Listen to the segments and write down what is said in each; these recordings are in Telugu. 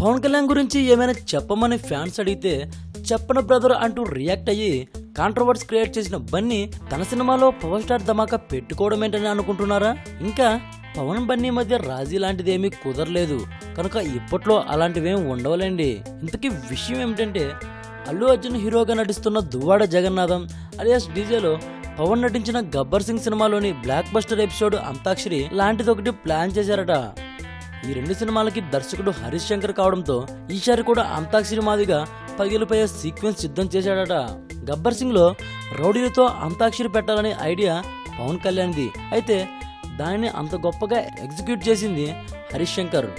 పవన్ కళ్యాణ్ గురించి ఏమైనా చెప్పమని ఫ్యాన్స్ అడిగితే చెప్పను బ్రదర్ అంటూ రియాక్ట్ అయ్యి కాంట్రవర్స్ క్రియేట్ చేసిన బన్నీ తన సినిమాలో పవర్ స్టార్ ధమాకా పెట్టుకోవడం ఏంటని అనుకుంటున్నారా? ఇంకా పవన్ బన్నీ మధ్య రాజీ లాంటిది ఏమీ కుదరలేదు. కనుక ఇప్పట్లో అలాంటివేం ఉండవలేండి. ఇంతకీ విషయం ఏమిటంటే అల్లు అర్జున్ హీరోగా నటిస్తున్న దువ్వాడ జగన్నాథం అలియాస్ డీజేలో పవన్ నటించిన గబ్బర్ సింగ్ సినిమాలోని బ్లాక్ బస్టర్ ఎపిసోడ్ అంతాక్షరి లాంటిది ఒకటి ప్లాన్ చేశారట. ఈ రెండు సినిమాలకి దర్శకుడు హరీష్ శంకర్ కావడంతో ఈసారి కూడా అంతాక్షరి మాదిగా పగిలిపోయే సీక్వెన్స్ సిద్ధం చేశాడట. గబ్బర్ సింగ్లో రౌడీలతో అంతాక్షరి పెట్టాలనే ఐడియా పవన్ కళ్యాణ్ది. అయితే దానిని అంత గొప్పగా ఎగ్జిక్యూట్ చేసింది హరీష్ శంకర్.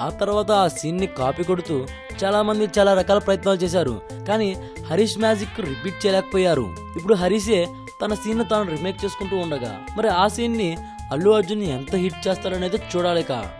ఆ తర్వాత ఆ సీన్ని కాపీ కొడుతూ చాలామంది చాలా రకాల ప్రయత్నాలు చేశారు. కానీ హరీష్ మ్యాజిక్ రిపీట్ చేయలేకపోయారు. ఇప్పుడు హరీషే తన సీన్ తాను రిమేక్ చేసుకుంటూ ఉండగా మరి ఆ సీన్ని అల్లు అర్జున్ ఎంత హిట్ చేస్తాడనేది చూడాలిక.